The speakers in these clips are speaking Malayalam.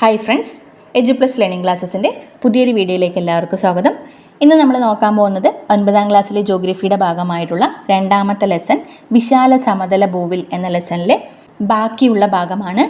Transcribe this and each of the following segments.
Hi friends Edu Plus Learning ക്ലാസ്സസിന്റെ പുതിയൊരു വീഡിയോയിലേക്ക് എല്ലാവർക്കും സ്വാഗതം. ഇന്ന് നമ്മൾ നോക്കാൻ പോകുന്നത് ഒൻപതാം ക്ലാസ്സിലെ ജോഗ്രഫിയുടെ ഭാഗമായിട്ടുള്ള രണ്ടാമത്തെ ലെസൺ വിശാല സമതല ഭൂവിൽ എന്ന ലെസണിലെ ബാക്കിയുള്ള ഭാഗമാണ്.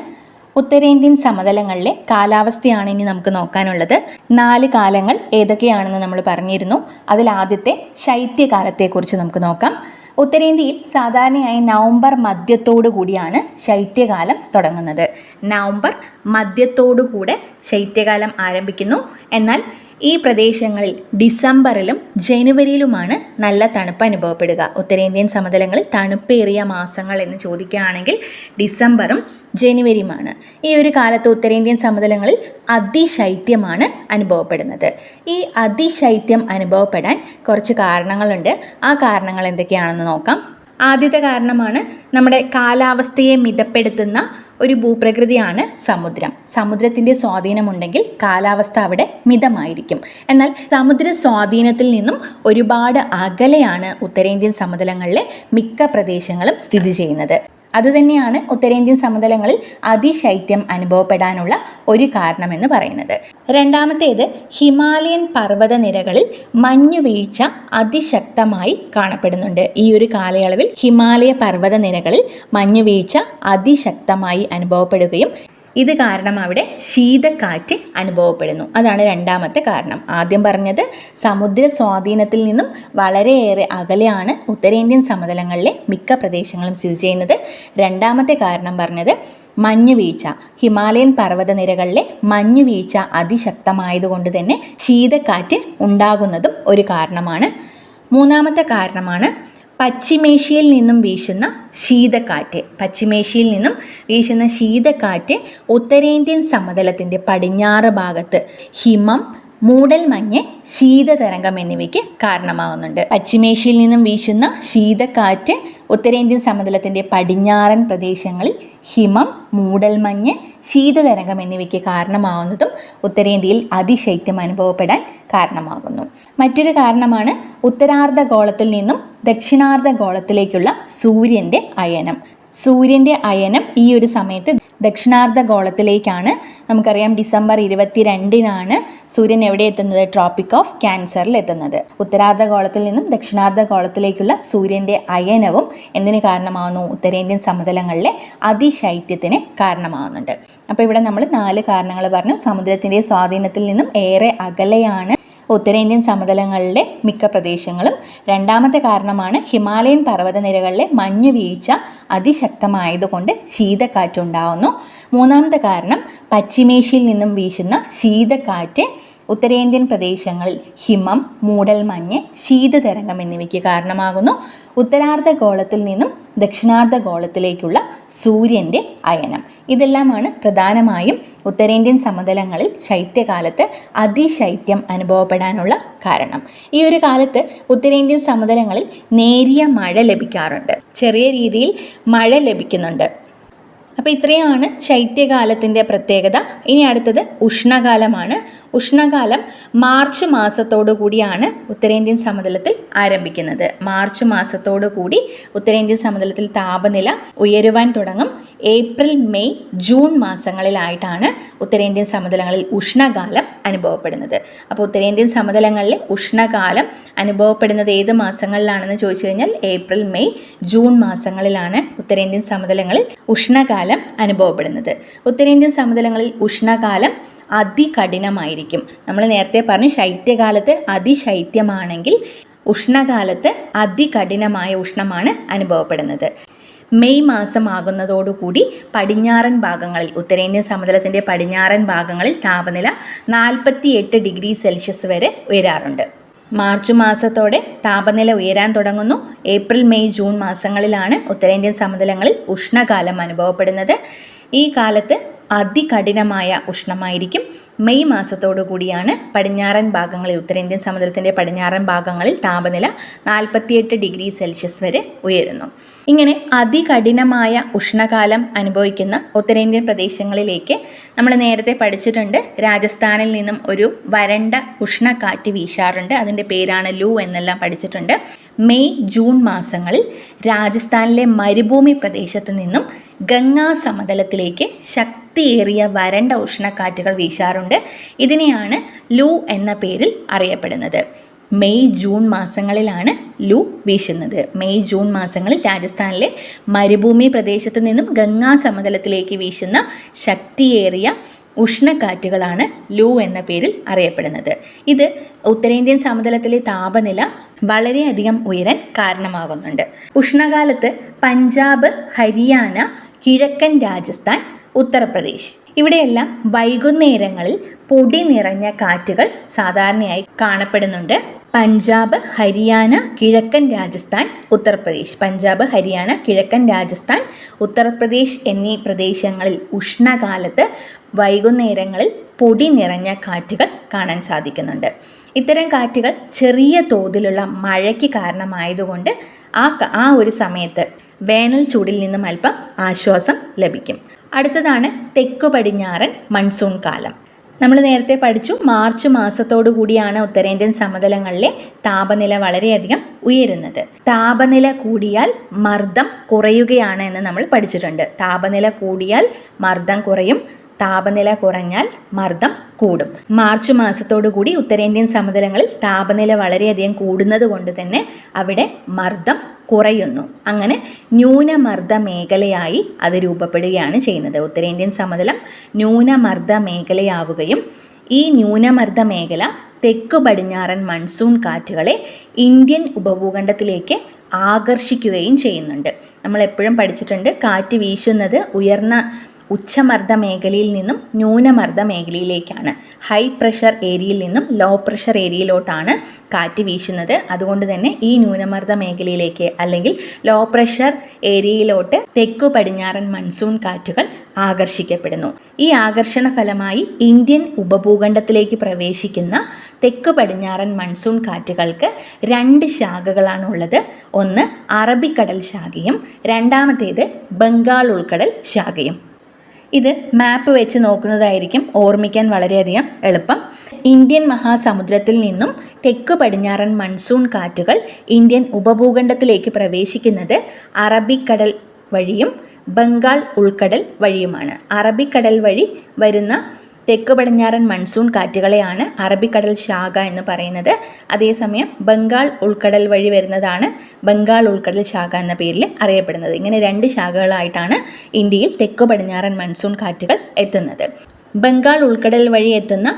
ഉത്തരേന്ത്യൻ സമതലങ്ങളിലെ കാലാവസ്ഥയാണ് ഇനി നമുക്ക് നോക്കാനുള്ളത്. നാല് കാലങ്ങൾ ഏതൊക്കെയാണെന്ന് നമ്മൾ പറഞ്ഞിരുന്നു. അതിൽ ആദ്യത്തെ ശൈത്യകാലത്തെക്കുറിച്ച് നമുക്ക് നോക്കാം. ഉത്തരേന്ത്യയിൽ സാധാരണയായി നവംബർ മധ്യത്തോടു കൂടിയാണ് ശൈത്യകാലം തുടങ്ങുന്നത്. നവംബർ മധ്യത്തോടു കൂടെ ശൈത്യകാലം ആരംഭിക്കുന്നു. എന്നാൽ ഈ പ്രദേശങ്ങളിൽ ഡിസംബറിലും ജനുവരിയിലുമാണ് നല്ല തണുപ്പ് അനുഭവപ്പെടുക. ഉത്തരേന്ത്യൻ സമതലങ്ങളിൽ തണുപ്പേറിയ മാസങ്ങൾ എന്ന് ചോദിക്കുകയാണെങ്കിൽ ഡിസംബറും ജനുവരിയുമാണ്. ഈ ഒരു കാലത്ത് ഉത്തരേന്ത്യൻ സമതലങ്ങളിൽ അതിശൈത്യമാണ് അനുഭവപ്പെടുന്നത്. ഈ അതിശൈത്യം അനുഭവപ്പെടാൻ കുറച്ച് കാരണങ്ങളുണ്ട്. ആ കാരണങ്ങൾ എന്തൊക്കെയാണെന്ന് നോക്കാം. ആദ്യത്തെ കാരണമാണ് നമ്മുടെ കാലാവസ്ഥയെ മിതപ്പെടുത്തുന്ന ഒരു ഭൂപ്രകൃതിയാണ് സമുദ്രം. സമുദ്രത്തിന്റെ സ്വാധീനമുണ്ടെങ്കിൽ കാലാവസ്ഥ അവിടെ മിതമായിരിക്കും. എന്നാൽ സമുദ്ര സ്വാധീനത്തിൽ നിന്നും ഒരുപാട് അകലെയാണ് ഉത്തരേന്ത്യൻ സമതലങ്ങളിലെ മിക്ക പ്രദേശങ്ങളും സ്ഥിതി ചെയ്യുന്നത്. അതുതന്നെയാണ് ഉത്തരേന്ത്യൻ സമതലങ്ങളിൽ അതിശൈത്യം അനുഭവപ്പെടാനുള്ള ഒരു കാരണമെന്ന് പറയുന്നത്. രണ്ടാമത്തേത് ഹിമാലയൻ പർവതനിരകളിൽ മഞ്ഞുവീഴ്ച അതിശക്തമായി കാണപ്പെടുന്നുണ്ട്. ഈ ഒരു കാലയളവിൽ ഹിമാലയ പർവതനിരകളിൽ മഞ്ഞുവീഴ്ച അതിശക്തമായി അനുഭവപ്പെടുകയും ഇത് കാരണം അവിടെ ശീതക്കാറ്റ് അനുഭവപ്പെടുന്നു. അതാണ് രണ്ടാമത്തെ കാരണം. ആദ്യം പറഞ്ഞത് സമുദ്ര സ്വാധീനത്തിൽ നിന്നും വളരെയേറെ അകലെയാണ് ഉത്തരേന്ത്യൻ സമതലങ്ങളിലെ മിക്ക പ്രദേശങ്ങളും സ്ഥിതി ചെയ്യുന്നത്. രണ്ടാമത്തെ കാരണം പറഞ്ഞത് മഞ്ഞുവീഴ്ച. ഹിമാലയൻ പർവതനിരകളിലെ മഞ്ഞുവീഴ്ച അതിശക്തമായതുകൊണ്ട് തന്നെ ശീതക്കാറ്റ് ഉണ്ടാകുന്നതും ഒരു കാരണമാണ്. മൂന്നാമത്തെ കാരണമാണ് പശ്ചിമേഷ്യയിൽ നിന്നും വീശുന്ന ശീതക്കാറ്റ്. പശ്ചിമേഷ്യയിൽ നിന്നും വീശുന്ന ശീതക്കാറ്റ് ഉത്തരേന്ത്യൻ സമതലത്തിന്റെ പടിഞ്ഞാറ് ഭാഗത്ത് ഹിമം മൂടൽമഞ്ഞ് ശീതതരംഗം എന്നിവയ്ക്ക് കാരണമാകുന്നുണ്ട് പശ്ചിമേഷ്യയിൽ നിന്നും വീശുന്ന ശീതക്കാറ്റ് ഉത്തരേന്ത്യൻ സമതലത്തിന്റെ പടിഞ്ഞാറൻ പ്രദേശങ്ങളിൽ ഹിമം മൂടൽമഞ്ഞ് ശീതതരംഗം എന്നിവയ്ക്ക് കാരണമാവുന്നതും ഉത്തരേന്ത്യയിൽ അതിശൈത്യം അനുഭവപ്പെടാൻ കാരണമാകുന്നു. മറ്റൊരു കാരണമാണ് ഉത്തരാർദ്ധഗോളത്തിൽ നിന്നും ദക്ഷിണാർദ്ധഗോളത്തിലേക്കുള്ള സൂര്യന്റെ അയനം. സൂര്യന്റെ അയനം ഈ ഒരു സമയത്ത് ദക്ഷിണാർദ്ധ ഗോളത്തിലേക്കാണ്. നമുക്കറിയാം ഡിസംബർ ഇരുപത്തിരണ്ടിനാണ് സൂര്യൻ എവിടെ എത്തുന്നത്? ട്രോപ്പിക് ഓഫ് ക്യാൻസറിൽ എത്തുന്നത്. ഉത്തരാർദ്ധ ഗോളത്തിൽ നിന്നും ദക്ഷിണാർദ്ധ ഗോളത്തിലേക്കുള്ള സൂര്യന്റെ അയനവും എന്തിന് കാരണമാകുന്നു ഉത്തരേന്ത്യൻ സമതലങ്ങളിലെ അതിശൈത്യത്തിന് കാരണമാകുന്നുണ്ട് അപ്പോൾ ഇവിടെ നമ്മൾ നാല് കാരണങ്ങൾ പറഞ്ഞു. സമുദ്രത്തിന്റെ സ്വാധീനത്തിൽ നിന്നും ഏറെ അകലെയാണ് ഉത്തരേന്ത്യൻ സമതലങ്ങളിലെ മിക്ക പ്രദേശങ്ങളും. രണ്ടാമത്തെ കാരണമാണ് ഹിമാലയൻ പർവതനിരകളിലെ മഞ്ഞ് വീഴ്ച അതിശക്തമായതുകൊണ്ട് ശീതക്കാറ്റുണ്ടാവുന്നു മൂന്നാമത്തെ കാരണം പശ്ചിമേഷ്യയിൽ നിന്നും വീശുന്ന ശീതക്കാറ്റ് ഉത്തരേന്ത്യൻ പ്രദേശങ്ങളിൽ ഹിമം മൂടൽമഞ്ഞ് ശീതതരംഗം എന്നിവയ്ക്ക് കാരണമാകുന്നു. ഉത്തരാർദ്ധഗോളത്തിൽ നിന്നും ദക്ഷിണാർദ്ധഗോളത്തിലേക്കുള്ള സൂര്യന്റെ അയനം. ഇതെല്ലാമാണ് പ്രധാനമായും ഉത്തരേന്ത്യൻ സമതലങ്ങളിൽ ശൈത്യകാലത്ത് അതിശൈത്യം അനുഭവപ്പെടാനുള്ള കാരണം. ഈ ഒരു കാലത്ത് ഉത്തരേന്ത്യൻ സമതലങ്ങളിൽ നേരിയ മഴ ലഭിക്കാറുണ്ട്. ചെറിയ രീതിയിൽ മഴ ലഭിക്കുന്നുണ്ട്. അപ്പോൾ ഇത്രയാണ് ശൈത്യകാലത്തിന്റെ പ്രത്യേകത. ഇനി അടുത്തത് ഉഷ്ണകാലമാണ്. ഉഷ്ണകാലം മാർച്ച് മാസത്തോടു കൂടിയാണ് ഉത്തരേന്ത്യൻ സമതലത്തിൽ ആരംഭിക്കുന്നത്. മാർച്ച് മാസത്തോടു കൂടി ഉത്തരേന്ത്യൻ സമതലത്തിൽ താപനില ഉയരുവാൻ തുടങ്ങും. ഏപ്രിൽ മെയ് ജൂൺ മാസങ്ങളിലായിട്ടാണ് ഉത്തരേന്ത്യൻ സമതലങ്ങളിൽ ഉഷ്ണകാലം അനുഭവപ്പെടുന്നത്. അപ്പോൾ ഉത്തരേന്ത്യൻ സമതലങ്ങളിൽ ഉഷ്ണകാലം അനുഭവപ്പെടുന്നത് ഏത് മാസങ്ങളിലാണെന്ന് ചോദിച്ചു കഴിഞ്ഞാൽ ഏപ്രിൽ മെയ് ജൂൺ മാസങ്ങളിലാണ് ഉത്തരേന്ത്യൻ സമതലങ്ങളിൽ ഉഷ്ണകാലം അനുഭവപ്പെടുന്നത്. ഉത്തരേന്ത്യൻ സമതലങ്ങളിൽ ഉഷ്ണകാലം അതികഠിനമായിരിക്കും. നമ്മൾ നേരത്തെ പറഞ്ഞു ശൈത്യകാലത്ത് അതിശൈത്യമാണെങ്കിൽ ഉഷ്ണകാലത്ത് അതികഠിനമായ ഉഷ്ണമാണ് അനുഭവപ്പെടുന്നത്. മെയ് മാസമാകുന്നതോടുകൂടി പടിഞ്ഞാറൻ ഭാഗങ്ങളിൽ ഉത്തരേന്ത്യൻ സമതലത്തിന്റെ പടിഞ്ഞാറൻ ഭാഗങ്ങളിൽ താപനില നാൽപ്പത്തി എട്ട് ഡിഗ്രി സെൽഷ്യസ് വരെ ഉയരാറുണ്ട്. മാർച്ച് മാസത്തോടെ താപനില ഉയരാൻ തുടങ്ങുന്നു. ഏപ്രിൽ മെയ് ജൂൺ മാസങ്ങളിലാണ് ഉത്തരേന്ത്യൻ സമതലങ്ങളിൽ ഉഷ്ണകാലം അനുഭവപ്പെടുന്നത്. ഈ കാലത്ത് അതികഠിനമായ ഉഷ്ണമായിരിക്കും. മെയ് മാസത്തോടു കൂടിയാണ് പടിഞ്ഞാറൻ ഭാഗങ്ങളിൽ ഉത്തരേന്ത്യൻ സമുദ്രത്തിന്റെ പടിഞ്ഞാറൻ ഭാഗങ്ങളിൽ താപനില നാൽപ്പത്തിയെട്ട് ഡിഗ്രി സെൽഷ്യസ് വരെ ഉയരുന്നു. ഇങ്ങനെ അതികഠിനമായ ഉഷ്ണകാലം അനുഭവിക്കുന്ന ഉത്തരേന്ത്യൻ പ്രദേശങ്ങളിലേക്ക് നമ്മൾ നേരത്തെ പഠിച്ചിട്ടുണ്ട്. രാജസ്ഥാനിൽ നിന്നും ഒരു വരണ്ട ഉഷ്ണക്കാറ്റ് വീശാറുണ്ട്. അതിന്റെ പേരാണ് ലൂ എന്നെല്ലാം പഠിച്ചിട്ടുണ്ട്. മെയ് ജൂൺ മാസങ്ങളിൽ രാജസ്ഥാനിലെ മരുഭൂമി പ്രദേശത്ത് നിന്നും ഗംഗാ സമതലത്തിലേക്ക് ശക്തി ശക്തിയേറിയ വരണ്ട ഉഷ്ണക്കാറ്റുകൾ വീശാറുണ്ട്. ഇതിനെയാണ് ലൂ എന്ന പേരിൽ അറിയപ്പെടുന്നത്. മെയ് ജൂൺ മാസങ്ങളിലാണ് ലൂ വീശുന്നത്. മെയ് ജൂൺ മാസങ്ങളിൽ രാജസ്ഥാനിലെ മരുഭൂമി പ്രദേശത്ത് നിന്നും ഗംഗാ സമതലത്തിലേക്ക് വീശുന്ന ശക്തിയേറിയ ഉഷ്ണക്കാറ്റുകളാണ് ലൂ എന്ന പേരിൽ അറിയപ്പെടുന്നത്. ഇത് ഉത്തരേന്ത്യൻ സമതലത്തിലെ താപനില വളരെയധികം ഉയരാൻ കാരണമാകുന്നുണ്ട്. ഉഷ്ണകാലത്ത് പഞ്ചാബ് ഹരിയാന കിഴക്കൻ രാജസ്ഥാൻ ഉത്തർപ്രദേശ്. ഇവിടെയെല്ലാം വൈകുന്നേരങ്ങളിൽ പൊടി നിറഞ്ഞ കാറ്റുകൾ സാധാരണയായി കാണപ്പെടുന്നുണ്ട്. പഞ്ചാബ് ഹരിയാന കിഴക്കൻ രാജസ്ഥാൻ ഉത്തർപ്രദേശ്. പഞ്ചാബ് ഹരിയാന കിഴക്കൻ രാജസ്ഥാൻ ഉത്തർപ്രദേശ് എന്നീ പ്രദേശങ്ങളിൽ ഉഷ്ണകാലത്ത് വൈകുന്നേരങ്ങളിൽ പൊടി നിറഞ്ഞ കാറ്റുകൾ കാണാൻ സാധിക്കുന്നുണ്ട്. ഇത്തരം കാറ്റുകൾ ചെറിയ തോതിലുള്ള മഴയ്ക്ക് കാരണമായതുകൊണ്ട് ആ ആ ഒരു സമയത്ത് വേനൽ ചൂടിൽ നിന്നും അല്പം ആശ്വാസം ലഭിക്കും. അടുത്തതാണ് തെക്കു പടിഞ്ഞാറൻ മൺസൂൺ കാലം. നമ്മൾ നേരത്തെ പഠിച്ചു മാർച്ച് മാസത്തോടു കൂടിയാണ് ഉത്തരേന്ത്യൻ സമതലങ്ങളിലെ താപനില വളരെയധികം ഉയരുന്നത്. താപനില കൂടിയാൽ മർദ്ദം കുറയുകയാണ് എന്ന് നമ്മൾ പഠിച്ചിട്ടുണ്ട്. താപനില കൂടിയാൽ മർദ്ദം കുറയും താപനില കുറഞ്ഞാൽ മർദ്ദം കൂടും. മാർച്ച് മാസത്തോടുകൂടി ഉത്തരേന്ത്യൻ സമതലങ്ങളിൽ താപനില വളരെയധികം കൂടുന്നത് കൊണ്ട് തന്നെ അവിടെ മർദ്ദം കുറയുന്നു. അങ്ങനെ ന്യൂനമർദ്ദ മേഖലയായി അത് രൂപപ്പെടുകയാണ് ചെയ്യുന്നത്. ഉത്തരേന്ത്യൻ സമതലം ന്യൂനമർദ്ദ മേഖലയാവുകയും ഈ ന്യൂനമർദ്ദ മേഖല തെക്ക് പടിഞ്ഞാറൻ മൺസൂൺ കാറ്റുകളെ ഇന്ത്യൻ ഉപഭൂഖണ്ഡത്തിലേക്ക് ആകർഷിക്കുകയും ചെയ്യുന്നുണ്ട്. നമ്മൾ എപ്പോഴും പഠിച്ചിട്ടുണ്ട് കാറ്റ് വീശുന്നത് ഉയർന്ന ഉച്ചമർദ്ദ മേഖലയിൽ നിന്നും ന്യൂനമർദ്ദ മേഖലയിലേക്കാണ് ഹൈ പ്രഷർ ഏരിയയിൽ നിന്നും ലോ പ്രഷർ ഏരിയയിലോട്ടാണ് കാറ്റ് വീശുന്നത്. അതുകൊണ്ട് തന്നെ ഈ ന്യൂനമർദ്ദ മേഖലയിലേക്ക് അല്ലെങ്കിൽ ലോ പ്രഷർ ഏരിയയിലോട്ട് തെക്കു പടിഞ്ഞാറൻ മൺസൂൺ കാറ്റുകൾ ആകർഷിക്കപ്പെടുന്നു. ഈ ആകർഷണ ഫലമായി ഇന്ത്യൻ ഉപഭൂഖണ്ഡത്തിലേക്ക് പ്രവേശിക്കുന്ന തെക്ക് പടിഞ്ഞാറൻ മൺസൂൺ കാറ്റുകൾക്ക് രണ്ട് ശാഖകളാണുള്ളത്. ഒന്ന് അറബിക്കടൽ ശാഖയും രണ്ടാമത്തേത് ബംഗാൾ ഉൾക്കടൽ ശാഖയും. ഇത് മാപ്പ് വെച്ച് നോക്കുന്നതായിരിക്കും ഓർമ്മിക്കാൻ വളരെയധികം എളുപ്പം. ഇന്ത്യൻ മഹാസമുദ്രത്തിൽ നിന്നും തെക്ക് പടിഞ്ഞാറൻ മൺസൂൺ കാറ്റുകൾ ഇന്ത്യൻ ഉപഭൂഖണ്ഡത്തിലേക്ക് പ്രവേശിക്കുന്നത് അറബിക്കടൽ വഴിയും ബംഗാൾ ഉൾക്കടൽ വഴിയുമാണ്. അറബിക്കടൽ വഴി വരുന്ന തെക്ക് പടിഞ്ഞാറൻ മൺസൂൺ കാറ്റുകളെയാണ് അറബിക്കടൽ ശാഖ എന്ന് പറയുന്നത്. അതേസമയം ബംഗാൾ ഉൾക്കടൽ വഴി വരുന്നതാണ് ബംഗാൾ ഉൾക്കടൽ ശാഖ എന്ന പേരിൽ അറിയപ്പെടുന്നത്. ഇങ്ങനെ രണ്ട് ശാഖകളായിട്ടാണ് ഇന്ത്യയിൽ തെക്ക് പടിഞ്ഞാറൻ മൺസൂൺ കാറ്റുകൾ എത്തുന്നത്. ബംഗാൾ ഉൾക്കടൽ വഴി എത്തുന്ന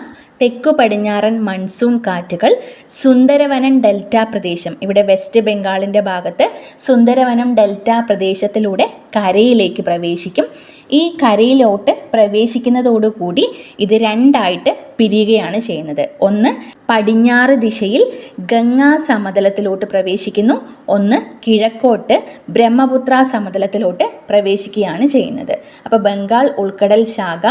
തെക്കു പടിഞ്ഞാറൻ മൺസൂൺ കാറ്റുകൾ സുന്ദരവനം ഡെൽറ്റ പ്രദേശം ഇവിടെ വെസ്റ്റ് ബംഗാളിന്റെ ഭാഗത്ത് സുന്ദരവനം ഡെൽറ്റ പ്രദേശത്തിലൂടെ കരയിലേക്ക് പ്രവേശിക്കും. ഈ കരയിലോട്ട് പ്രവേശിക്കുന്നതോടുകൂടി ഇത് രണ്ടായിട്ട് പിരിയുകയാണ് ചെയ്യുന്നത്. ഒന്ന് പടിഞ്ഞാറ് ദിശയിൽ ഗംഗാ സമതലത്തിലോട്ട് പ്രവേശിക്കുന്നു. ഒന്ന് കിഴക്കോട്ട് ബ്രഹ്മപുത്ര സമതലത്തിലോട്ട് പ്രവേശിക്കുകയാണ് ചെയ്യുന്നത്. അപ്പോൾ ബംഗാൾ ഉൾക്കടൽ ശാഖ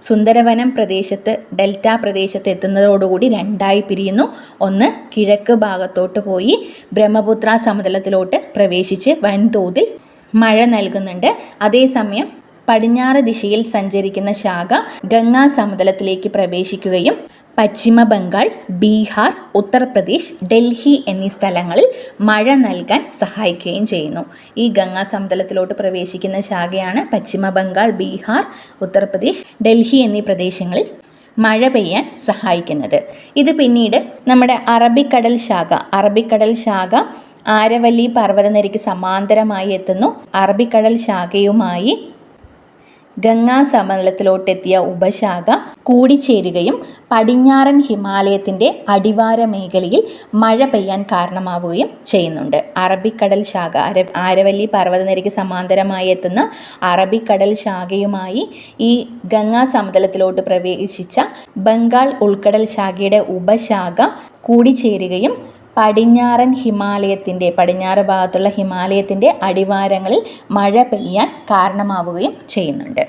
സുന്ദരവനം പ്രദേശത്ത് ഡെൽറ്റ പ്രദേശത്ത് എത്തുന്നതോടുകൂടി രണ്ടായി പിരിയുന്നു. ഒന്ന് കിഴക്ക് ഭാഗത്തോട്ട് പോയി ബ്രഹ്മപുത്ര സമതലത്തിലോട്ട് പ്രവേശിച്ച് വൻതോതിൽ മഴ നൽകുന്നുണ്ട്. അതേസമയം പടിഞ്ഞാറ് ദിശയിൽ സഞ്ചരിക്കുന്ന ശാഖ ഗംഗാ സമതലത്തിലേക്ക് പ്രവേശിക്കുകയും പശ്ചിമ ബംഗാൾ ബീഹാർ ഉത്തർപ്രദേശ് ഡൽഹി എന്നീ സ്ഥലങ്ങളിൽ മഴ നൽകാൻ സഹായിക്കുകയും ചെയ്യുന്നു. ഈ ഗംഗാ സമതലത്തിലോട്ട് പ്രവേശിക്കുന്ന ശാഖയാണ് പശ്ചിമ ബംഗാൾ ബീഹാർ ഉത്തർപ്രദേശ് ഡൽഹി എന്നീ പ്രദേശങ്ങളിൽ മഴ പെയ്യാൻ സഹായിക്കുന്നത്. ഇത് പിന്നീട് നമ്മുടെ അറബിക്കടൽ ശാഖ അറബിക്കടൽ ശാഖ ആരവല്ലി പർവതനിരയ്ക്ക് സമാന്തരമായി എത്തുന്നു. അറബിക്കടൽ ശാഖയുമായി ഗംഗാ സമതലത്തിലോട്ടെത്തിയ ഉപശാഖ കൂടിച്ചേരുകയും പടിഞ്ഞാറൻ ഹിമാലയത്തിന്റെ അടിവാര മേഖലയിൽ മഴ പെയ്യാൻ കാരണമാവുകയും ചെയ്യുന്നുണ്ട്. അറബിക്കടൽ ശാഖ അര ആരവല്ലി പർവതനിരയ്ക്ക് സമാന്തരമായി എത്തുന്ന അറബിക്കടൽ ശാഖയുമായി ഈ ഗംഗാ സമതലത്തിലോട്ട് പ്രവേശിച്ച ബംഗാൾ ഉൾക്കടൽ ശാഖയുടെ ഉപശാഖ കൂടിച്ചേരുകയും പടിഞ്ഞാറൻ ഹിമാലയത്തിന്റെ പടിഞ്ഞാറ് ഭാഗത്തുള്ള ഹിമാലയത്തിന്റെ അടിവാരങ്ങളിൽ മഴ പെയ്യാൻ കാരണമാവുകയും ചെയ്യുന്നുണ്ട്.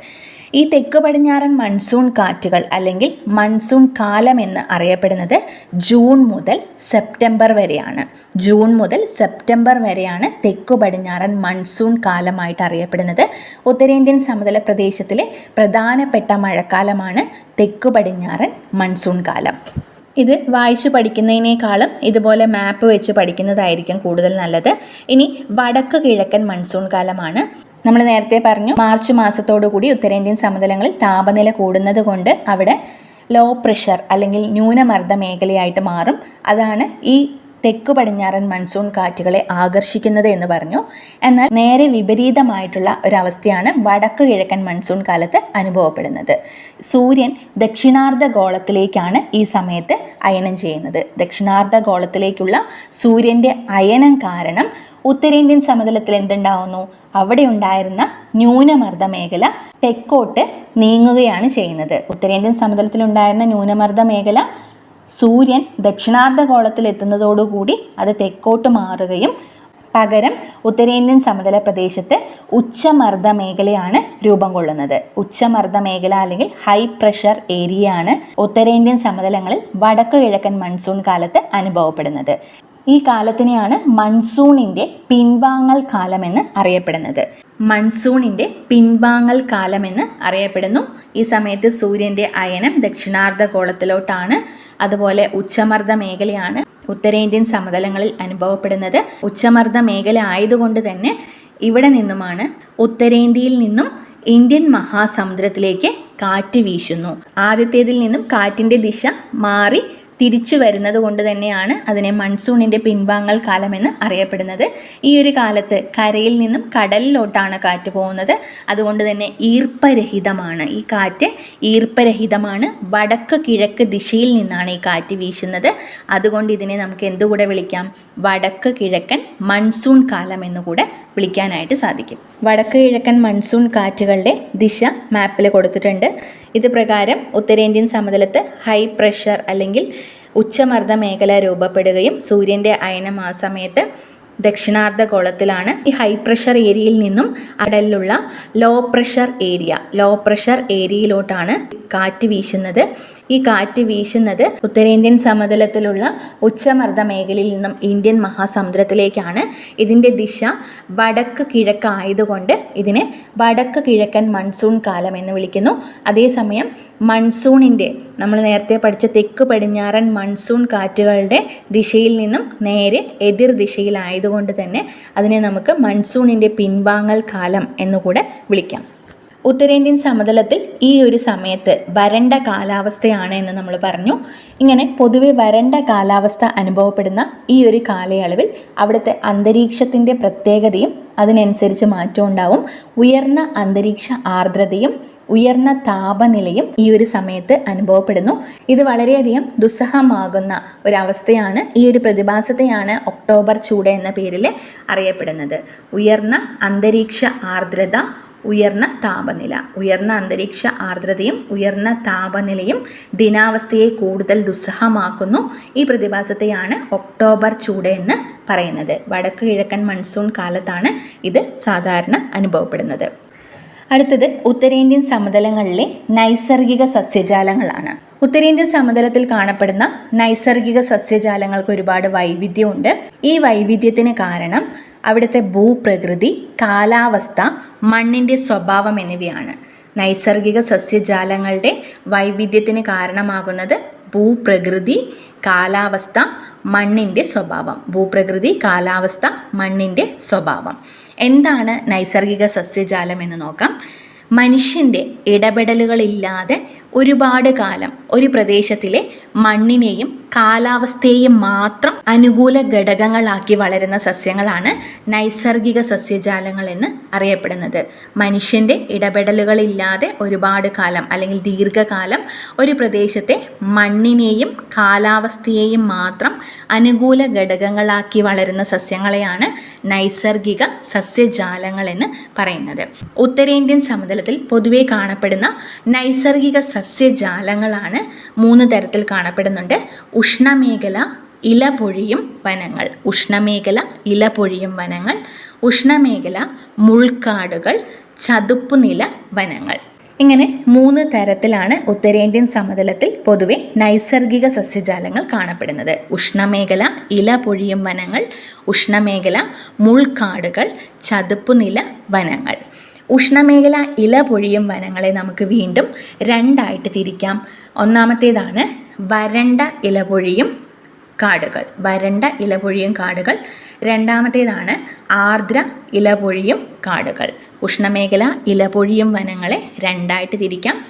ഈ തെക്ക് പടിഞ്ഞാറൻ മൺസൂൺ കാറ്റുകൾ അല്ലെങ്കിൽ മൺസൂൺ കാലം എന്ന് അറിയപ്പെടുന്നത് ജൂൺ മുതൽ സെപ്റ്റംബർ വരെയാണ്. ജൂൺ മുതൽ സെപ്റ്റംബർ വരെയാണ് തെക്കു പടിഞ്ഞാറൻ മൺസൂൺ കാലമായിട്ട് അറിയപ്പെടുന്നത്. ഉത്തരേന്ത്യൻ സമതല പ്രദേശത്തിലെ പ്രധാനപ്പെട്ട മഴക്കാലമാണ് തെക്കു പടിഞ്ഞാറൻ മൺസൂൺ കാലം. ഇത് വായിച്ച് പഠിക്കുന്നതിനേക്കാളും ഇതുപോലെ മാപ്പ് വെച്ച് പഠിക്കുന്നതായിരിക്കും കൂടുതൽ നല്ലത്. ഇനി വടക്ക് കിഴക്കൻ മൺസൂൺ കാലമാണ്. നമ്മൾ നേരത്തെ പറഞ്ഞു മാർച്ച് മാസത്തോടു കൂടി ഉത്തരേന്ത്യൻ സമതലങ്ങളിൽ താപനില കൂടുന്നത് കൊണ്ട് അവിടെ ലോ പ്രഷർ അല്ലെങ്കിൽ ന്യൂനമർദ്ദ മേഖലയായിട്ട് മാറും. അതാണ് ഈ തെക്കു പടിഞ്ഞാറൻ മൺസൂൺ കാറ്റുകളെ ആകർഷിക്കുന്നത് എന്ന് പറഞ്ഞു. എന്നാൽ നേരെ വിപരീതമായിട്ടുള്ള ഒരവസ്ഥയാണ് വടക്ക് കിഴക്കൻ മൺസൂൺ കാലത്ത് അനുഭവപ്പെടുന്നത്. സൂര്യൻ ദക്ഷിണാർദ്ധ ഗോളത്തിലേക്കാണ് ഈ സമയത്ത് അയനം ചെയ്യുന്നത്. ദക്ഷിണാർദ്ധ ഗോളത്തിലേക്കുള്ള സൂര്യന്റെ അയനം കാരണം ഉത്തരേന്ത്യൻ സമതലത്തിൽ എന്തുണ്ടാവുന്നു? അവിടെ ഉണ്ടായിരുന്ന ന്യൂനമർദ്ദ മേഖല തെക്കോട്ട് നീങ്ങുകയാണ് ചെയ്യുന്നത്. ഉത്തരേന്ത്യൻ സമതലത്തിൽ ഉണ്ടായിരുന്ന ന്യൂനമർദ്ദ മേഖല സൂര്യൻ ദക്ഷിണാർദ്ധഗോളത്തിൽ എത്തുന്നതോടുകൂടി അത് തെക്കോട്ട് മാറുകയും പകരം ഉത്തരേന്ത്യൻ സമതല പ്രദേശത്ത് ഉച്ചമർദ്ദ മേഖലയാണ് രൂപം കൊള്ളുന്നത്. ഉച്ചമർദ്ദ മേഖല അല്ലെങ്കിൽ ഹൈ പ്രഷർ ഏരിയ ആണ് ഉത്തരേന്ത്യൻ സമതലങ്ങളിൽ വടക്കു കിഴക്കൻ മൺസൂൺ കാലത്ത് അനുഭവപ്പെടുന്നത്. ഈ കാലത്തിനെയാണ് മൺസൂണിന്റെ പിൻവാങ്ങൽ കാലമെന്ന് അറിയപ്പെടുന്നത്. മൺസൂണിന്റെ പിൻവാങ്ങൽ കാലമെന്ന് അറിയപ്പെടുന്നു. ഈ സമയത്ത് സൂര്യന്റെ അയനം ദക്ഷിണാർദ്ധഗോളത്തിലോട്ടാണ് അതുപോലെ ഉച്ചമർദ്ദ മേഖലയാണ് ഉത്തരേന്ത്യൻ സമതലങ്ങളിൽ അനുഭവപ്പെടുന്നത്. ഉച്ചമർദ്ദ മേഖല ആയതുകൊണ്ട് തന്നെ ഇവിടെ നിന്നുമാണ് ഉത്തരേന്ത്യയിൽ നിന്നും ഇന്ത്യൻ മഹാസമുദ്രത്തിലേക്ക് കാറ്റ് വീശുന്നു. ആദ്യത്തേതിൽ നിന്നും കാറ്റിന്റെ ദിശ മാറി തിരിച്ചു വരുന്നത് കൊണ്ട് തന്നെയാണ് അതിനെ മൺസൂണിന്റെ പിൻവാങ്ങൽ കാലമെന്ന് അറിയപ്പെടുന്നത്. ഈ ഒരു കാലത്ത് കരയിൽ നിന്നും കടലിലോട്ടാണ് കാറ്റ് പോകുന്നത്. അതുകൊണ്ട് തന്നെ ഈർപ്പരഹിതമാണ്. ഈ കാറ്റ് ഈർപ്പരഹിതമാണ്. വടക്ക് കിഴക്ക് ദിശയിൽ നിന്നാണ് ഈ കാറ്റ് വീശുന്നത്. അതുകൊണ്ട് ഇതിനെ നമുക്ക് എന്തുകൂടെ വിളിക്കാം? വടക്ക് കിഴക്കൻ മൺസൂൺ കാലം എന്നുകൂടെ വിളിക്കാനായിട്ട് സാധിക്കും. വടക്ക് കിഴക്കൻ മൺസൂൺ കാറ്റുകളുടെ ദിശ മാപ്പിൽ കൊടുത്തിട്ടുണ്ട്. ഇത് പ്രകാരം ഉത്തരേന്ത്യൻ സമതലത്ത് ഹൈ പ്രഷർ അല്ലെങ്കിൽ ഉച്ചമർദ്ദ മേഖല രൂപപ്പെടുകയും സൂര്യന്റെ അയനം ആ സമയത്ത് ദക്ഷിണാർദ്ധഗോളത്തിലാണ് ഈ ഹൈ പ്രഷർ ഏരിയയിൽ നിന്നും അടലിലുള്ള low pressure area low pressure ഏരിയയിലോട്ടാണ് കാറ്റ് വീശുന്നത്. ഈ കാറ്റ് വീശുന്നത് ഉത്തരേന്ത്യൻ സമതലത്തിലുള്ള ഉച്ചമർദ്ദ മേഖലയിൽ നിന്നും ഇന്ത്യൻ മഹാസമുദ്രത്തിലേക്കാണ്. ഇതിന്റെ ദിശ വടക്ക് കിഴക്ക് ആയതുകൊണ്ട് ഇതിനെ വടക്ക് കിഴക്കൻ മൺസൂൺ കാലം എന്ന് വിളിക്കുന്നു. അതേസമയം മൺസൂണിന്റെ നമ്മൾ നേരത്തെ പഠിച്ച തെക്ക് പടിഞ്ഞാറൻ മൺസൂൺ കാറ്റുകളുടെ ദിശയിൽ നിന്നും നേരെ എതിർ ദിശയിലായതുകൊണ്ട് തന്നെ അതിനെ നമുക്ക് മൺസൂണിന്റെ പിൻവാങ്ങൽ കാലം എന്നുകൂടെ വിളിക്കാം. ഉത്തരേന്ത്യൻ സമതലത്തിൽ ഈ ഒരു സമയത്ത് വരണ്ട കാലാവസ്ഥയാണ് എന്ന് നമ്മൾ പറഞ്ഞു. ഇങ്ങനെ പൊതുവെ വരണ്ട കാലാവസ്ഥ അനുഭവപ്പെടുന്ന ഈ ഒരു കാലയളവിൽ അവിടുത്തെ അന്തരീക്ഷത്തിന്റെ പ്രത്യേകതയും അതിനനുസരിച്ച് മാറ്റം ഉണ്ടാവും. ഉയർന്ന അന്തരീക്ഷ ആർദ്രതയും ഉയർന്ന താപനിലയും ഈ ഒരു സമയത്ത് അനുഭവപ്പെടുന്നു. ഇത് വളരെയധികം ദുസ്സഹമാകുന്ന ഒരവസ്ഥയാണ് ഈ ഒരു പ്രതിഭാസത്തെയാണ് ഒക്ടോബർ ചൂട് എന്ന പേരിൽ അറിയപ്പെടുന്നത്. ഉയർന്ന അന്തരീക്ഷ ആർദ്രത ഉയർന്ന താപനില ഉയർന്ന അന്തരീക്ഷ ആർദ്രതയും ഉയർന്ന താപനിലയും ദിനാവസ്ഥയെ കൂടുതൽ ദുസ്സഹമാക്കുന്നു. ഈ പ്രതിഭാസത്തെയാണ് ഒക്ടോബർ ചൂട് എന്ന് പറയുന്നത്. വടക്ക് കിഴക്കൻ മൺസൂൺ കാലത്താണ് ഇത് സാധാരണ അനുഭവപ്പെടുന്നത്. അടുത്തത് ഉത്തരേന്ത്യൻ സമതലങ്ങളിലെ നൈസർഗിക സസ്യജാലങ്ങളാണ്. ഉത്തരേന്ത്യൻ സമതലത്തിൽ കാണപ്പെടുന്ന നൈസർഗിക സസ്യജാലങ്ങൾക്ക് ഒരുപാട് വൈവിധ്യമുണ്ട്. ഈ വൈവിധ്യത്തിന് കാരണം അവിടുത്തെ ഭൂപ്രകൃതി കാലാവസ്ഥ മണ്ണിന്റെ സ്വഭാവം എന്നിവയാണ്. നൈസർഗിക സസ്യജാലങ്ങളുടെ വൈവിധ്യത്തിന് കാരണമാകുന്നത് ഭൂപ്രകൃതി കാലാവസ്ഥ മണ്ണിന്റെ സ്വഭാവം. ഭൂപ്രകൃതി കാലാവസ്ഥ മണ്ണിന്റെ സ്വഭാവം. എന്താണ് നൈസർഗിക സസ്യജാലം എന്ന് നോക്കാം. മനുഷ്യന്റെ ഇടപെടലുകളില്ലാതെ ഒരുപാട് കാലം ഒരു പ്രദേശത്തിലെ മണ്ണിനെയും കാലാവസ്ഥയെയും മാത്രം അനുകൂല ഘടകങ്ങളാക്കി വളരുന്ന സസ്യങ്ങളാണ് നൈസർഗിക സസ്യജാലങ്ങൾ എന്ന് അറിയപ്പെടുന്നത്. മനുഷ്യന്റെ ഇടപെടലുകളില്ലാതെ ഒരുപാട് കാലം അല്ലെങ്കിൽ ദീർഘകാലം ഒരു പ്രദേശത്തെ മണ്ണിനെയും കാലാവസ്ഥയെയും മാത്രം അനുകൂല ഘടകങ്ങളാക്കി വളരുന്ന സസ്യങ്ങളെയാണ് നൈസർഗിക സസ്യജാലങ്ങൾ എന്ന് പറയുന്നത്. ഉത്തരേന്ത്യൻ സമതലത്തിൽ പൊതുവെ കാണപ്പെടുന്ന നൈസർഗിക സസ്യജാലങ്ങളാണ് മൂന്ന് തരത്തിൽ കാണപ്പെടുന്നുണ്ട്. ഉഷ്ണമേഖല ഇലപൊഴിയും വനങ്ങൾ. ഉഷ്ണമേഖല ഇലപൊഴിയും വനങ്ങൾ. ഉഷ്ണമേഖല മുൾക്കാടുകൾ ചതുപ്പുനില വനങ്ങൾ. ഇങ്ങനെ മൂന്ന് തരത്തിലാണ് ഉത്തരേന്ത്യൻ സമതലത്തിൽ പൊതുവെ നൈസർഗിക സസ്യജാലങ്ങൾ കാണപ്പെടുന്നത്. ഉഷ്ണമേഖല ഇല പൊഴിയും വനങ്ങൾ. ഉഷ്ണമേഖല മുൾക്കാടുകൾ ചതുപ്പുനില വനങ്ങൾ. ഉഷ്ണമേഖല ഇല പൊഴിയും വനങ്ങളെ നമുക്ക് വീണ്ടും രണ്ടായിട്ട് തിരിക്കാം. ഒന്നാമത്തേതാണ് വരണ്ട ഇലപൊഴിയും കാടുകൾ. വരണ്ട ഇലപൊഴിയും കാടുകൾ. രണ്ടാമത്തേതാണ് ആർദ്ര ഇലപൊഴിയും കാടുകൾ. ഉഷ്ണമേഖല ഇലപൊഴിയും വനങ്ങളെ രണ്ടായിട്ട് തിരിക്കാം.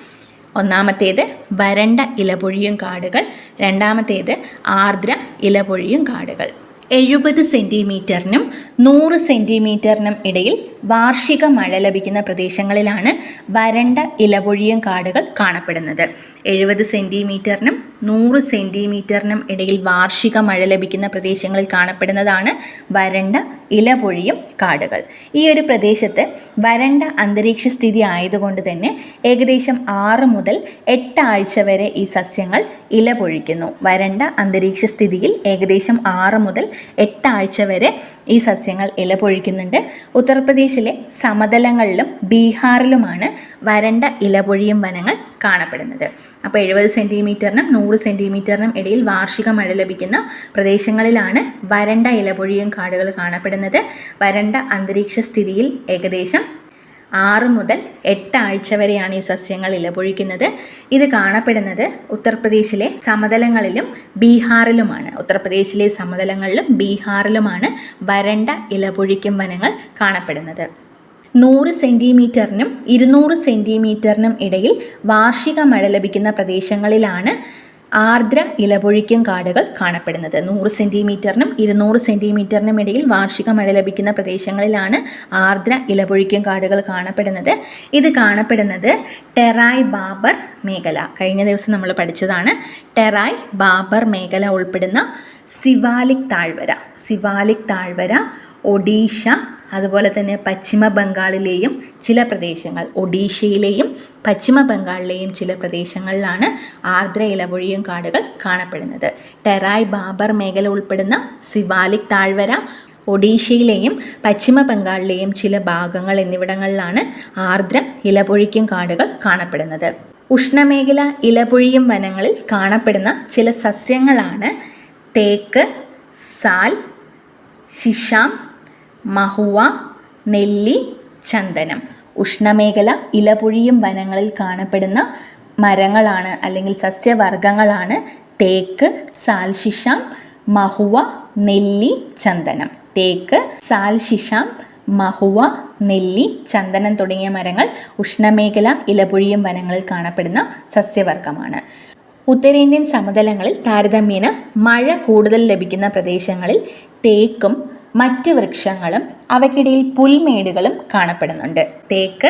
ഒന്നാമത്തേത് വരണ്ട ഇലപൊഴിയും കാടുകൾ. രണ്ടാമത്തേത് ആർദ്ര ഇലപൊഴിയും കാടുകൾ. എഴുപത് സെന്റിമീറ്ററിനും നൂറ് സെന്റിമീറ്ററിനും ഇടയിൽ വാർഷിക മഴ ലഭിക്കുന്ന പ്രദേശങ്ങളിലാണ് വരണ്ട ഇലപൊഴിയും കാടുകൾ കാണപ്പെടുന്നത്. എഴുപത് സെന്റിമീറ്ററിനും നൂറ് സെന്റിമീറ്ററിനും ഇടയിൽ വാർഷിക മഴ ലഭിക്കുന്ന പ്രദേശങ്ങളിൽ കാണപ്പെടുന്നതാണ് വരണ്ട ഇലപൊഴിയും കാടുകൾ. ഈ ഒരു പ്രദേശത്ത് വരണ്ട അന്തരീക്ഷ സ്ഥിതി ആയതുകൊണ്ട് തന്നെ ഏകദേശം ആറ് മുതൽ എട്ട് ആഴ്ച വരെ ഈ സസ്യങ്ങൾ ഇലപൊഴിക്കുന്നു. വരണ്ട അന്തരീക്ഷ സ്ഥിതിയിൽ ഏകദേശം ആറ് മുതൽ എട്ട് ആഴ്ച വരെ ഈ സസ്യങ്ങൾ ഇല പൊഴിക്കുന്നുണ്ട്. ഉത്തർപ്രദേശിലെ സമതലങ്ങളിലും ബീഹാറിലുമാണ് വരണ്ട ഇലപൊഴിയും വനങ്ങൾ കാണപ്പെടുന്നത്. അപ്പോൾ എഴുപത് സെന്റിമീറ്ററിനും നൂറ് സെന്റിമീറ്ററിനും ഇടയിൽ വാർഷിക മഴ ലഭിക്കുന്ന പ്രദേശങ്ങളിലാണ് വരണ്ട ഇലപൊഴിയും കാടുകൾ കാണപ്പെടുന്നത്. വരണ്ട അന്തരീക്ഷ സ്ഥിതിയിൽ ഏകദേശം ആറ് മുതൽ എട്ട് ആഴ്ച വരെയാണ് ഈ സസ്യങ്ങൾ ഇലപൊഴിക്കുന്നത്. ഇത് കാണപ്പെടുന്നത് ഉത്തർപ്രദേശിലെ സമതലങ്ങളിലും ബീഹാറിലുമാണ്. ഉത്തർപ്രദേശിലെ സമതലങ്ങളിലും ബീഹാറിലുമാണ് വരണ്ട ഇലപൊഴിക്കും വനങ്ങൾ കാണപ്പെടുന്നത്. നൂറ് സെന്റിമീറ്ററിനും ഇരുന്നൂറ് സെന്റിമീറ്ററിനും ഇടയിൽ വാർഷിക മഴ ലഭിക്കുന്ന പ്രദേശങ്ങളിലാണ് ആർദ്ര ഇലപൊഴിക്കും കാടുകൾ കാണപ്പെടുന്നത്. നൂറ് സെന്റിമീറ്ററിനും ഇരുന്നൂറ് സെന്റിമീറ്ററിനും ഇടയിൽ വാർഷിക മഴ ലഭിക്കുന്ന പ്രദേശങ്ങളിലാണ് ആർദ്ര ഇലപൊഴിക്കും കാടുകൾ കാണപ്പെടുന്നത്. ഇത് കാണപ്പെടുന്നത് ടെറായ് ബാബർ മേഖല. കഴിഞ്ഞ ദിവസം നമ്മൾ പഠിച്ചതാണ് ടെറായ് ബാബർ മേഖല ഉൾപ്പെടുന്ന സിവാലിക് താഴ്വര. സിവാലിക് താഴ്വര ഒഡീഷ അതുപോലെ തന്നെ പശ്ചിമ ബംഗാളിലെയും ചില പ്രദേശങ്ങൾ. ഒഡീഷയിലെയും പശ്ചിമ ബംഗാളിലെയും ചില പ്രദേശങ്ങളിലാണ് ആർദ്ര ഇലപൊഴിയും കാടുകൾ കാണപ്പെടുന്നത്. ടെറായ് ബാബർ മേഖല ഉൾപ്പെടുന്ന സിവാലിക് താഴ്വര ഒഡീഷയിലെയും പശ്ചിമ ബംഗാളിലെയും ചില ഭാഗങ്ങൾ എന്നിവിടങ്ങളിലാണ് ആർദ്ര ഇലപൊഴിക്കും കാടുകൾ കാണപ്പെടുന്നത്. ഉഷ്ണമേഖല ഇലപൊഴിയും വനങ്ങളിൽ കാണപ്പെടുന്ന ചില സസ്യങ്ങളാണ് തേക്ക് സാൽ ശിഷാം മഹുവ നെല്ലി ചന്ദനം. ഉഷ്ണമേഖല ഇലപൊഴിയും വനങ്ങളിൽ കാണപ്പെടുന്ന മരങ്ങളാണ് അല്ലെങ്കിൽ സസ്യവർഗങ്ങളാണ് തേക്ക് സാൽശിഷാം മഹുവ നെല്ലി ചന്ദനം. തേക്ക് സാൽശിഷാം മഹുവ നെല്ലി ചന്ദനം തുടങ്ങിയ മരങ്ങൾ ഉഷ്ണമേഖല ഇലപൊഴിയും വനങ്ങളിൽ കാണപ്പെടുന്ന സസ്യവർഗമാണ് ഉത്തരേന്ത്യൻ സമതലങ്ങളിൽ താരതമ്യേന മഴ കൂടുതൽ ലഭിക്കുന്ന പ്രദേശങ്ങളിൽ തേക്കും മറ്റ് വൃക്ഷങ്ങളും അവയ്ക്കിടയിൽ പുൽമേടുകളും കാണപ്പെടുന്നുണ്ട്. തേക്ക്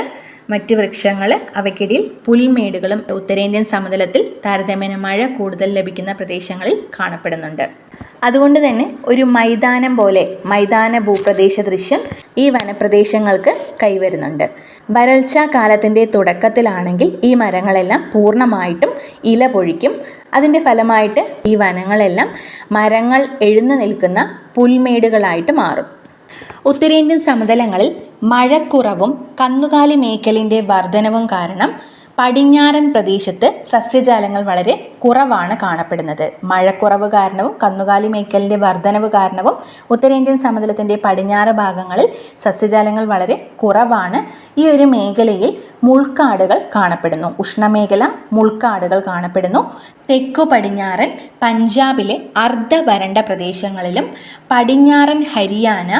മറ്റ് വൃക്ഷങ്ങൾ അവയ്ക്കിടയിൽ പുൽമേടുകളും ഉത്തരേന്ത്യൻ സമതലത്തിൽ താരതമ്യേന മഴ കൂടുതൽ ലഭിക്കുന്ന പ്രദേശങ്ങളിൽ കാണപ്പെടുന്നുണ്ട്. അതുകൊണ്ട് തന്നെ ഒരു മൈതാനം പോലെ മൈതാന ഭൂപ്രദേശ ദൃശ്യം ഈ വനപ്രദേശങ്ങൾക്ക് കൈവരുന്നുണ്ട്. വരൾച്ച കാലത്തിന്റെ തുടക്കത്തിലാണെങ്കിൽ ഈ മരങ്ങളെല്ലാം പൂർണമായിട്ടും ഇല പൊഴിക്കും. അതിന്റെ ഫലമായിട്ട് ഈ വനങ്ങളെല്ലാം മരങ്ങൾ എഴുന്നു നിൽക്കുന്ന പുൽമേടുകളായിട്ട് മാറും. ഉത്തരേന്ത്യൻ സമതലങ്ങളിൽ മഴക്കുറവും കന്നുകാലി മേക്കലിന്റെ വർധനവും കാരണം പടിഞ്ഞാറൻ പ്രദേശത്ത് സസ്യജാലങ്ങൾ വളരെ കുറവാണ് കാണപ്പെടുന്നത്. മഴക്കുറവ് കാരണവും കന്നുകാലി മേക്കലിന്റെ വർധനവ് കാരണവും ഉത്തരേന്ത്യൻ സമതലത്തിന്റെ പടിഞ്ഞാറ് ഭാഗങ്ങളിൽ സസ്യജാലങ്ങൾ വളരെ കുറവാണ്. ഈ ഒരു മേഖലയിൽ മുൾക്കാടുകൾ കാണപ്പെടുന്നു. ഉഷ്ണമേഖല മുൾക്കാടുകൾ കാണപ്പെടുന്നു. തെക്കു പടിഞ്ഞാറൻ പഞ്ചാബിലെ അർദ്ധ വരണ്ട പ്രദേശങ്ങളിലും പടിഞ്ഞാറൻ ഹരിയാന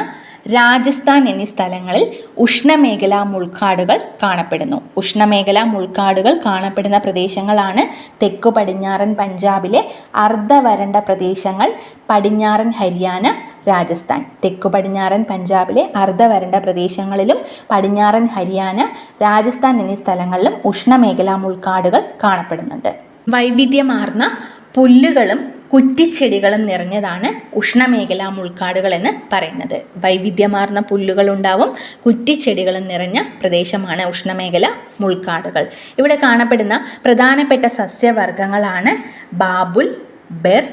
രാജസ്ഥാൻ എന്നീ സ്ഥലങ്ങളിൽ ഉഷ്ണമേഖലാ മുൾക്കാടുകൾ കാണപ്പെടുന്നു. ഉഷ്ണമേഖലാ മുൾക്കാടുകൾ കാണപ്പെടുന്ന പ്രദേശങ്ങളാണ് തെക്കു പടിഞ്ഞാറൻ പഞ്ചാബിലെ അർദ്ധവരണ്ട പ്രദേശങ്ങൾ പടിഞ്ഞാറൻ ഹരിയാന രാജസ്ഥാൻ. തെക്കു പടിഞ്ഞാറൻ പഞ്ചാബിലെ അർദ്ധവരണ്ട പ്രദേശങ്ങളിലും പടിഞ്ഞാറൻ ഹരിയാന രാജസ്ഥാൻ എന്നീ സ്ഥലങ്ങളിലും ഉഷ്ണമേഖലാ മുൾക്കാടുകൾ കാണപ്പെടുന്നുണ്ട്. വൈവിധ്യമാർന്ന പുല്ലുകളും കുറ്റിച്ചെടികളും നിറഞ്ഞതാണ് ഉഷ്ണമേഖലാ മുൾക്കാടുകൾ എന്ന് പറയുന്നത്. വൈവിധ്യമാർന്ന പുല്ലുകൾ ഉണ്ടാവും കുറ്റിച്ചെടികളും നിറഞ്ഞ പ്രദേശമാണ് ഉഷ്ണമേഖല മുൾക്കാടുകൾ. ഇവിടെ കാണപ്പെടുന്ന പ്രധാനപ്പെട്ട സസ്യവർഗങ്ങളാണ് ബാബുൽ ബെർ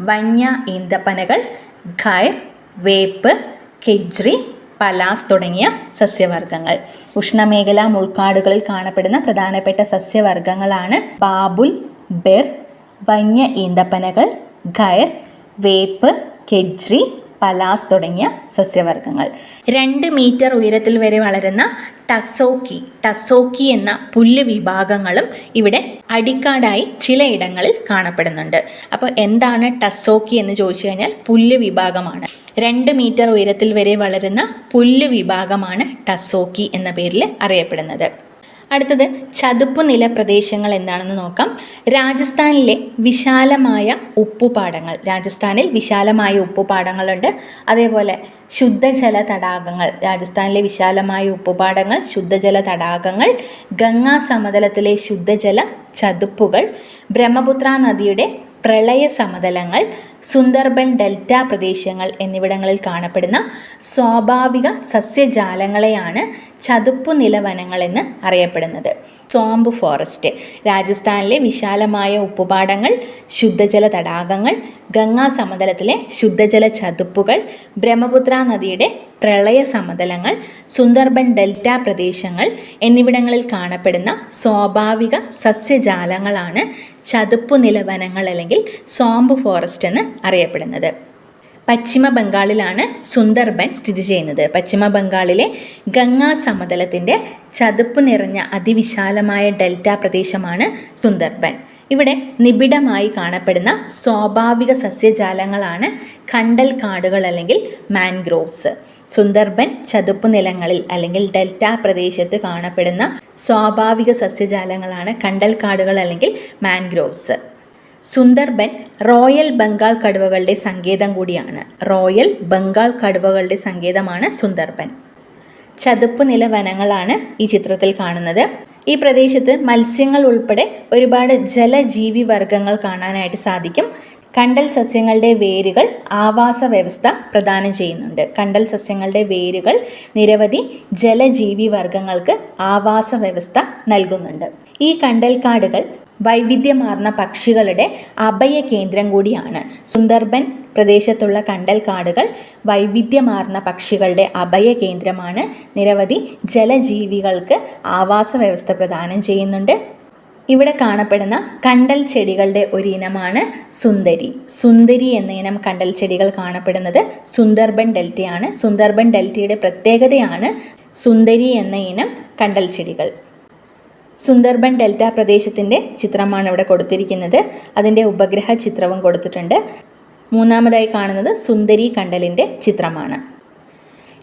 വന്യ ഈന്തപ്പനകൾ ഖയർ വേപ്പ് കെജ്രി പലാസ് തുടങ്ങിയ സസ്യവർഗങ്ങൾ ഉഷ്ണമേഖലാ മുൾക്കാടുകളിൽ കാണപ്പെടുന്ന പ്രധാനപ്പെട്ട സസ്യവർഗങ്ങളാണ് ബാബുൽ ബെർ വന്യ ഈന്തപ്പനകൾ ഖയർ വേപ്പ് കെജ്രി പലാസ് തുടങ്ങിയ സസ്യവർഗങ്ങൾ. രണ്ട് മീറ്റർ ഉയരത്തിൽ വരെ വളരുന്ന ടസോക്കി ടസോക്കി എന്ന പുല്ല് വിഭാഗങ്ങളും ഇവിടെ അടിക്കാടായി ചിലയിടങ്ങളിൽ കാണപ്പെടുന്നുണ്ട്. അപ്പോൾ എന്താണ് ടസോക്കി എന്ന് ചോദിച്ചു കഴിഞ്ഞാൽ പുല്ല് വിഭാഗമാണ്. രണ്ട് മീറ്റർ ഉയരത്തിൽ വരെ വളരുന്ന പുല്ല് വിഭാഗമാണ് ടസോക്കി എന്ന പേരിൽ അറിയപ്പെടുന്നത്. അടുത്തത് ചതുപ്പ് നില പ്രദേശങ്ങൾ എന്താണെന്ന് നോക്കാം. രാജസ്ഥാനിലെ വിശാലമായ ഉപ്പുപാടങ്ങൾ രാജസ്ഥാനിൽ വിശാലമായ ഉപ്പുപാടങ്ങളുണ്ട് അതേപോലെ ശുദ്ധജല തടാകങ്ങൾ. രാജസ്ഥാനിലെ വിശാലമായ ഉപ്പുപാടങ്ങൾ ശുദ്ധജല തടാകങ്ങൾ ഗംഗാ സമതലത്തിലെ ശുദ്ധജല ചതുപ്പുകൾ ബ്രഹ്മപുത്ര നദിയുടെ പ്രളയ സമതലങ്ങൾ സുന്ദർബൻ ഡെൽറ്റ പ്രദേശങ്ങൾ എന്നിവിടങ്ങളിൽ കാണപ്പെടുന്ന സ്വാഭാവിക സസ്യജാലങ്ങളെയാണ് ചതുപ്പുനില നിലവനങ്ങളെന്ന് അറിയപ്പെടുന്നത്. സോംബ് ഫോറസ്റ്റ് രാജസ്ഥാനിലെ വിശാലമായ ഉപ്പുപാടങ്ങൾ ശുദ്ധജല തടാകങ്ങൾ ഗംഗാ സമതലത്തിലെ ശുദ്ധജല ചതുപ്പുകൾ ബ്രഹ്മപുത്ര നദിയുടെ പ്രളയ സമതലങ്ങൾ സുന്ദർബൻ ഡെൽറ്റ പ്രദേശങ്ങൾ എന്നിവിടങ്ങളിൽ കാണപ്പെടുന്ന സ്വാഭാവിക സസ്യജാലങ്ങളാണ് ചതുപ്പ് നിലവനങ്ങൾ അല്ലെങ്കിൽ സോംബ് ഫോറസ്റ്റ് എന്ന് അറിയപ്പെടുന്നത്. പശ്ചിമ ബംഗാളിലാണ് സുന്ദർബൻ സ്ഥിതി ചെയ്യുന്നത്. പശ്ചിമ ബംഗാളിലെ ഗംഗാ സമതലത്തിന്റെ ചതുപ്പ് നിറഞ്ഞ അതിവിശാലമായ ഡെൽറ്റ പ്രദേശമാണ് സുന്ദർബൻ. ഇവിടെ നിബിഡമായി കാണപ്പെടുന്ന സ്വാഭാവിക സസ്യജാലങ്ങളാണ് കണ്ടൽ കാടുകൾ അല്ലെങ്കിൽ മാൻഗ്രോവ്സ്. സുന്ദർബൻ ചതുപ്പ് നിലങ്ങളിൽ അല്ലെങ്കിൽ ഡെൽറ്റ പ്രദേശത്ത് കാണപ്പെടുന്ന സ്വാഭാവിക സസ്യജാലങ്ങളാണ് കണ്ടൽ കാടുകൾ അല്ലെങ്കിൽ മാൻഗ്രോവ്സ്. സുന്ദർബൻ റോയൽ ബംഗാൾ കടുവകളുടെ സങ്കേതം കൂടിയാണ്. റോയൽ ബംഗാൾ കടുവകളുടെ സങ്കേതമാണ് സുന്ദർബൻ ചതുപ്പ് നില വനങ്ങളാണ് ഈ ചിത്രത്തിൽ കാണുന്നത്. ഈ പ്രദേശത്ത് മത്സ്യങ്ങൾ ഉൾപ്പെടെ ഒരുപാട് ജലജീവി വർഗങ്ങൾ കാണാനായിട്ട് സാധിക്കും. കണ്ടൽ സസ്യങ്ങളുടെ വേരുകൾ ആവാസ വ്യവസ്ഥ പ്രദാനം ചെയ്യുന്നുണ്ട്. കണ്ടൽ സസ്യങ്ങളുടെ വേരുകൾ നിരവധി ജലജീവി വർഗങ്ങൾക്ക് ആവാസ വ്യവസ്ഥ നൽകുന്നുണ്ട്. ഈ കണ്ടൽക്കാടുകൾ വൈവിധ്യമാർന്ന പക്ഷികളുടെ അഭയ കേന്ദ്രം കൂടിയാണ്. സുന്ദർബൻ പ്രദേശത്തുള്ള കണ്ടൽക്കാടുകൾ വൈവിധ്യമാർന്ന പക്ഷികളുടെ അഭയ കേന്ദ്രമാണ് നിരവധി ജലജീവികൾക്ക് ആവാസ വ്യവസ്ഥ പ്രദാനം ചെയ്യുന്നുണ്ട്. ഇവിടെ കാണപ്പെടുന്ന കണ്ടൽ ചെടികളുടെ ഒരു ഇനമാണ് സുന്ദരി. സുന്ദരി എന്ന ഇനം കണ്ടൽ ചെടികൾ കാണപ്പെടുന്നത് സുന്ദർബൻ ഡെൽറ്റയാണ്. സുന്ദർബൻ ഡെൽറ്റയുടെ പ്രത്യേകതയാണ് സുന്ദരി എന്ന ഇനം കണ്ടൽ ചെടികൾ. സുന്ദർബൻ ഡെൽറ്റ പ്രദേശത്തിന്റെ ചിത്രമാണ് ഇവിടെ കൊടുത്തിരിക്കുന്നത്. അതിന്റെ ഉപഗ്രഹ ചിത്രവും കൊടുത്തിട്ടുണ്ട്. മൂന്നാമതായി കാണുന്നത് സുന്ദരി കണ്ടലിന്റെ ചിത്രമാണ്.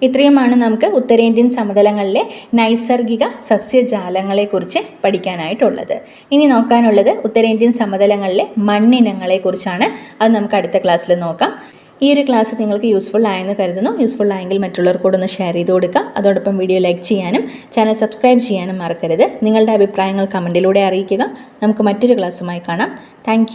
ഇത്രയുമാണ് നമുക്ക് ഉത്തരേന്ത്യൻ സമതലങ്ങളിലെ നൈസർഗിക സസ്യജാലങ്ങളെക്കുറിച്ച് പഠിക്കാനായിട്ടുള്ളത്. ഇനി നോക്കാനുള്ളത് ഉത്തരേന്ത്യൻ സമതലങ്ങളിലെ മണ്ണിനങ്ങളെക്കുറിച്ചാണ്. അത് നമുക്ക് അടുത്ത ക്ലാസ്സിൽ നോക്കാം. ഈ ഒരു ക്ലാസ് നിങ്ങൾക്ക് യൂസ്ഫുൾ ആയെന്ന് കരുതുന്നു. യൂസ്ഫുൾ ആയെങ്കിൽ മറ്റുള്ളവർക്കൂടെ ഒന്ന് ഷെയർ ചെയ്ത് കൊടുക്കുക. അതോടൊപ്പം വീഡിയോ ലൈക്ക് ചെയ്യാനും ചാനൽ സബ്സ്ക്രൈബ് ചെയ്യാനും മറക്കരുത്. നിങ്ങളുടെ അഭിപ്രായങ്ങൾ കമന്റിലൂടെ അറിയിക്കുക. നമുക്ക് മറ്റൊരു ക്ലാസ്സുമായി കാണാം. താങ്ക്